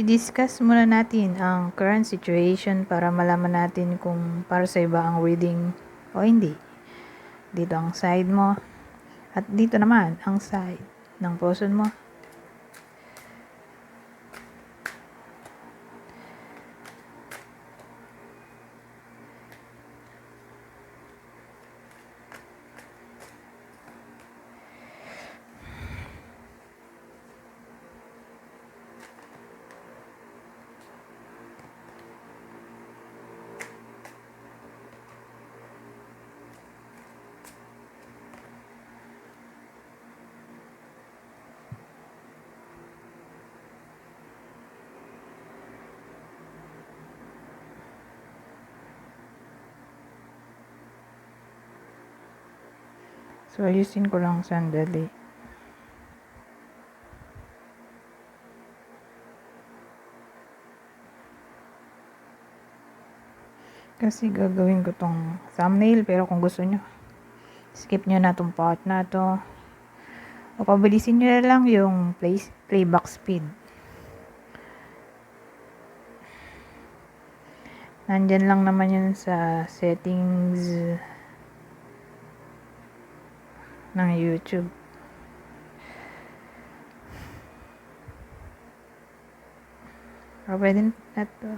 i-discuss muna natin ang current situation para malaman natin kung para sa iba ang reading o hindi. Dito ang side mo at dito naman ang side ng person mo. So, ayusin ko lang sandali. Kasi gagawin ko tong thumbnail pero kung gusto nyo, skip nyo na tong part na to. O pabilisin nyo na lang yung play, playback speed. Nandyan lang naman yun sa settings ng YouTube. O pwede na to.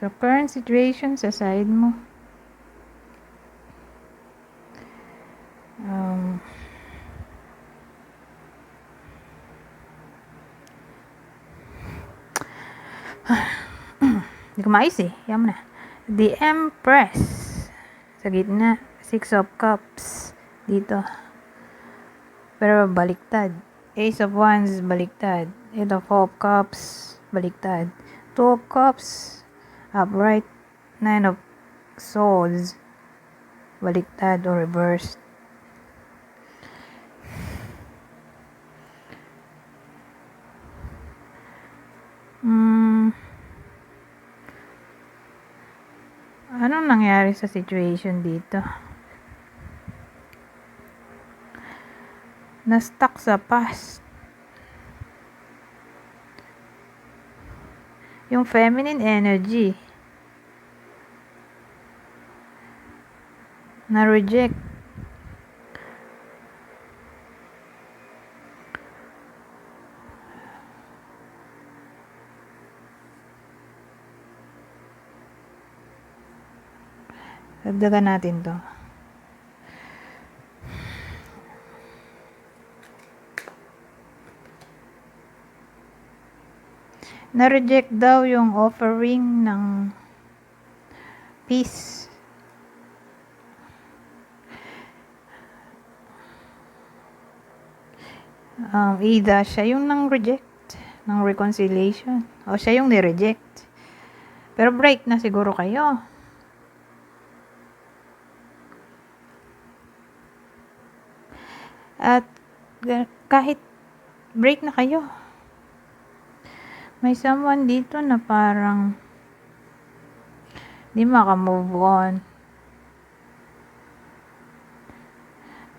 So, current situation sa side mo. Hindi ko maayos eh. Yan mo na. The Empress. Sa gitna. Six of Cups. Dito. Pero baliktad. Ace of Wands, baliktad. Eight of Cups, baliktad. Two of Cups, upright. Nine of Swords, baliktad or reversed. Hmm. Anong nangyari sa situation dito? Na-stuck sa past. Yung feminine energy. Na-reject. Dagdagan natin to. Na-reject daw yung offering ng peace. Um, either siya yung nang reject ng reconciliation o siya yung ni-reject. Pero break na siguro kayo. At ga- kahit break na kayo, may someone dito na parang di makamove on.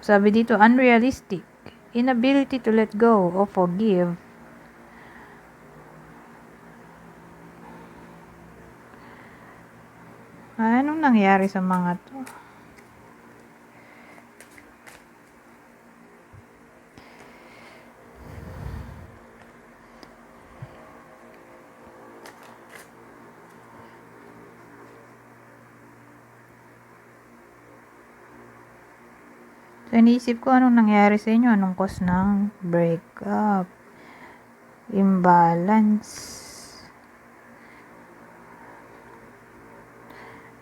Sabi dito, unrealistic. Inability to let go or forgive. Anong nangyari sa mga to? So, iniisip ko anong nangyari sa inyo, anong cause ng breakup, imbalance.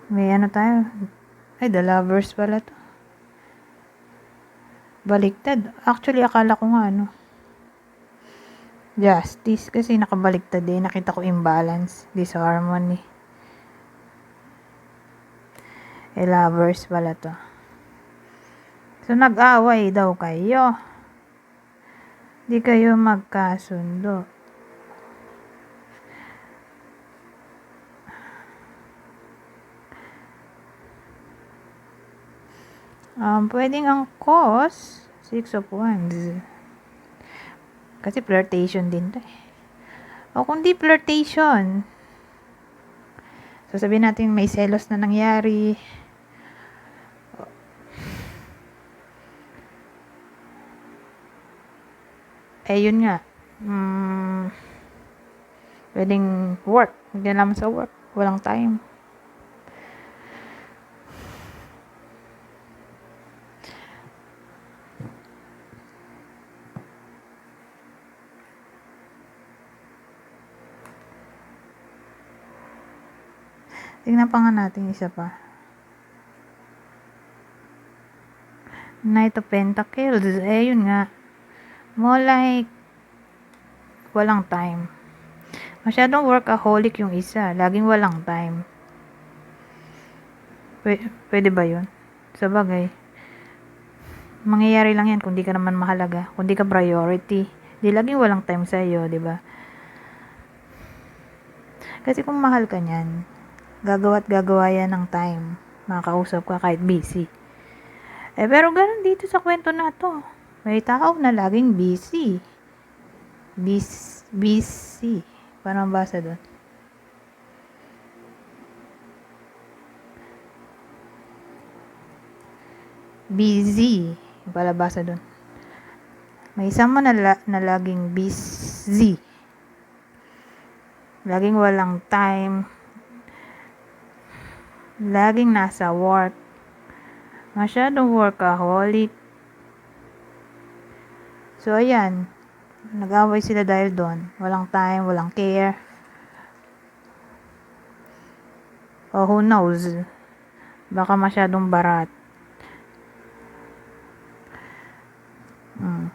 May ano tayo, ay, the lovers pala to. Baliktad. Actually, akala ko nga, ano, justice, kasi nakabaliktad eh, nakita ko imbalance, disharmony. Eh, lovers pala to. So, nag-away daw kayo. Di kayo magkasundo. Um, pwedeng ang cause, six of wands. Kasi flirtation din to eh. O kung di flirtation, sasabihin natin may selos na nangyari. Eh, yun nga. Mm, pwedeng work. Hindi naman sa work. Walang time. Tingnan pa nga natin isa pa. Knight of Pentacles. Eh, yun nga. More like, walang time. Masyadong workaholic yung isa. Laging walang time. Pwede, pwede ba yun? Sa bagay. Mangyayari lang yan kung di ka naman mahalaga. Kung di ka priority. Di laging walang time sa iyo, di ba? Kasi kung mahal ka niyan, gagawa at gagawa yan ng time. Makakausap ka kahit busy. Eh, pero ganun dito sa kwento na to. May tao na laging busy. Bis, busy. Paano ang basa doon? Busy. Pala basa doon. May isama na, la, na laging busy. Laging walang time. Laging nasa work. Masyadong workaholic. So, ayan. Nag-away sila dahil doon. Walang time, walang care. O who knows? Baka masyadong barat. Mm.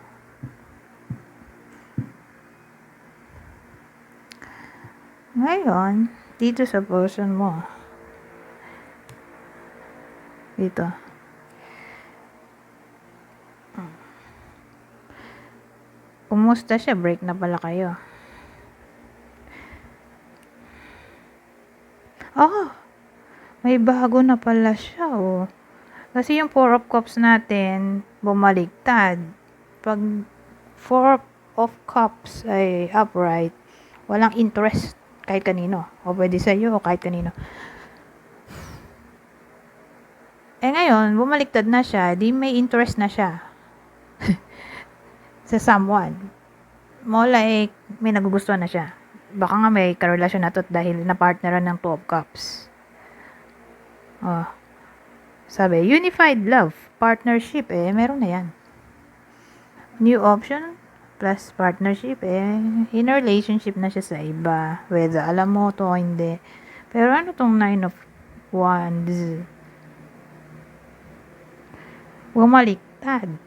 Ngayon, dito sa person mo. Dito. Kumusta siya? Break na pala kayo. Oh, may bago na pala siya, oh. Kasi yung four of cups natin, bumaliktad. Pag four of cups ay upright, walang interest kahit kanino. O pwede sa iyo o kahit kanino. Eh ngayon, bumaliktad na siya, di may interest na siya sa someone. More like, may nagugustuhan na siya. Baka nga may karelasyon na to dahil na-partneran ng two of cups. Oh. Sabi, unified love, partnership, eh, meron na yan. New option, plus partnership, eh, in a relationship na siya sa iba. Whether alam mo to o hindi. Pero ano tong nine of wands? Bumaliktad.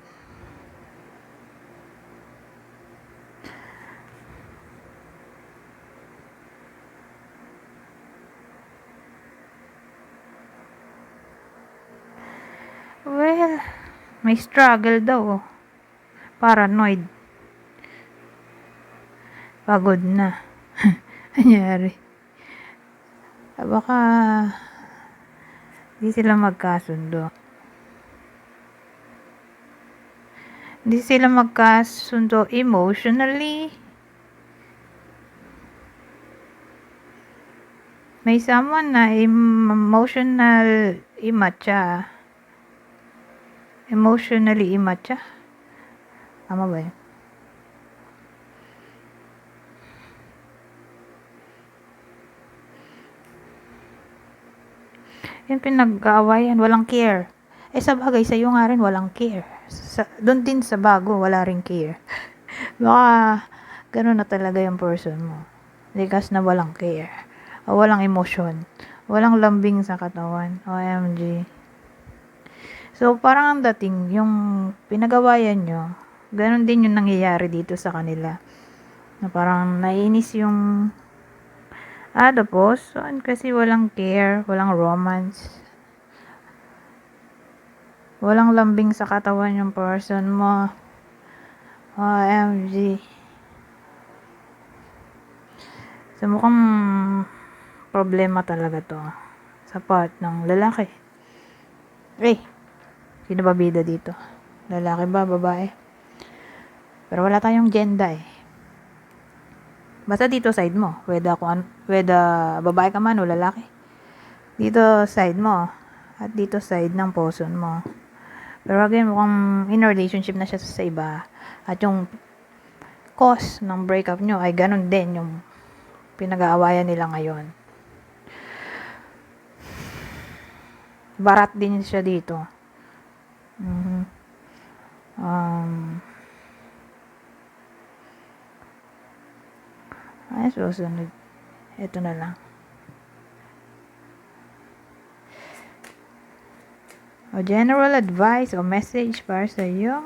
Well, may struggle daw. oh. Paranoid. Pagod na. Anyari. Ah, Baka di sila magkasundo. Di sila magkasundo emotionally. May someone na em- emotional imatcha. Emotionally imatcha. Tama ba yun? Yung pinag-aawayan, walang care. Eh sa bagay, sa iyo nga rin walang care. Sa, doon din sa bago, wala rin care. Baka, ganun na talaga yung person mo. Likas na walang care. O walang emosyon. Walang lambing sa katawan. OMG. So, parang ang dating, yung pinagawayan nyo, ganun din yung nangyayari dito sa kanila. Na parang nainis yung other person kasi walang care, walang romance. Walang lambing sa katawan yung person mo. OMG. So, mukhang problema talaga to sa part ng lalaki. Eh, Sino ba bida dito? Lalaki ba, babae? Pero wala tayong gender eh. Basta dito side mo. Whether, kung whether babae ka man o lalaki. Dito side mo. At dito side ng person mo. Pero again, mukhang in a relationship na siya sa iba. At yung cause ng breakup nyo ay ganun din yung pinag-aawayan nila ngayon. Barat din siya dito. Mhm. Um, ay, susunod. Ito na lang. O general advice o message para sa iyo.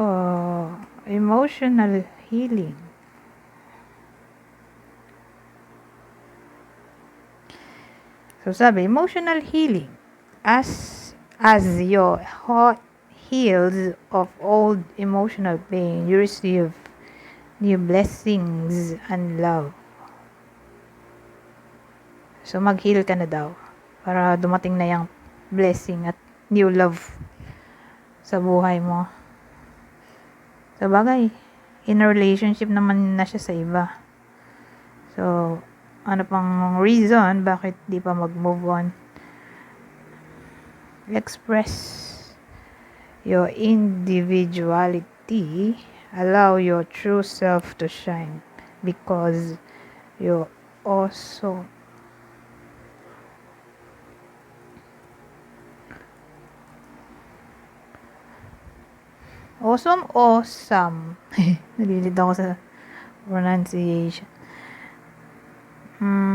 O emotional healing. So sabi, emotional healing as as your heart heals of old emotional pain, you receive new blessings and love. So mag-heal ka na daw para dumating na yung blessing at new love sa buhay mo. Sa bagay, in a relationship naman na siya sa iba. So, ano pang reason bakit di pa mag-move on? Express your individuality. Allow your true self to shine because you're also Awesome, awesome. Pronunciation. Hmm.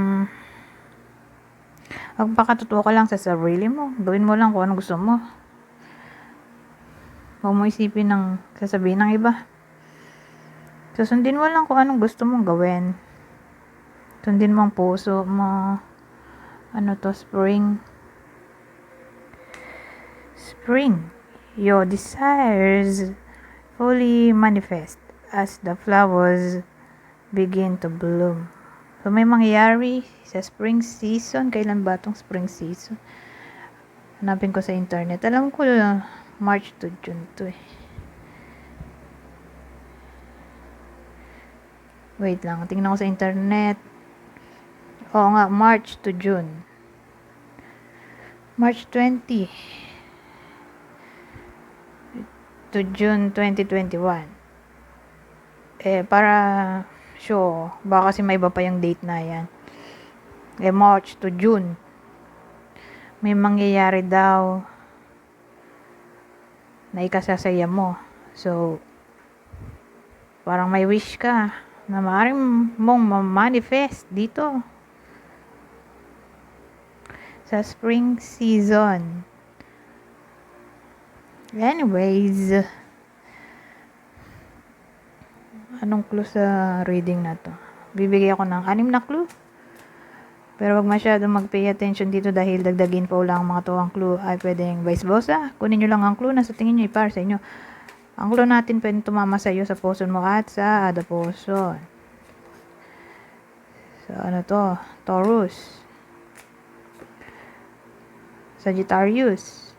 Magpakatotoo ka lang sa sarili mo. Gawin mo lang kung ano gusto mo. Huwag mo isipin ng sasabihin ng iba. Susundin mo lang kung anong gusto mong gawin. Sundin mo ang puso mo. Ano to, spring. Spring. Your desires fully manifest as the flowers begin to bloom. So, may mangyayari sa spring season. Kailan ba itong spring season? Hanapin ko sa internet. Alam ko, March to June to eh. Wait lang, tingnan ko sa internet. Oo nga, March to June. March 20 to June 2021. Eh, para sure, baka kasi may iba pa yung date na yan. Eh, March to June. May mangyayari daw na ikasasaya mo. So, parang may wish ka na maaaring mong ma-manifest dito sa spring season. Anyways, anong clue sa reading na to? Bibigay ako ng anim na clue. Pero wag masyadong mag-pay attention dito dahil dagdag info lang ang mga to ang clue ay pwedeng vice versa. Kunin nyo lang ang clue na sa tingin nyo ay para sa inyo. Ang clue natin pwedeng tumama sa iyo sa puso mo at sa ada puso. So, ano to? Taurus. Sagittarius.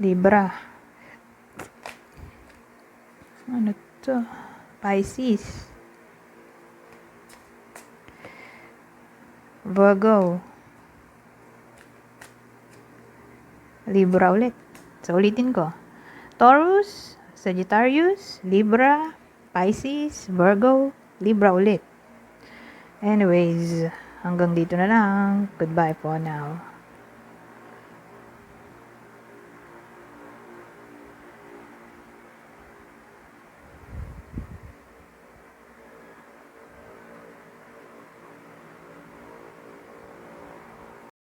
Libra. Ano to? Pisces. Virgo. Libra ulit. So, ulitin ko. Taurus, Sagittarius, Libra, Pisces, Virgo, Libra ulit. Anyways, hanggang dito na lang. Goodbye for now.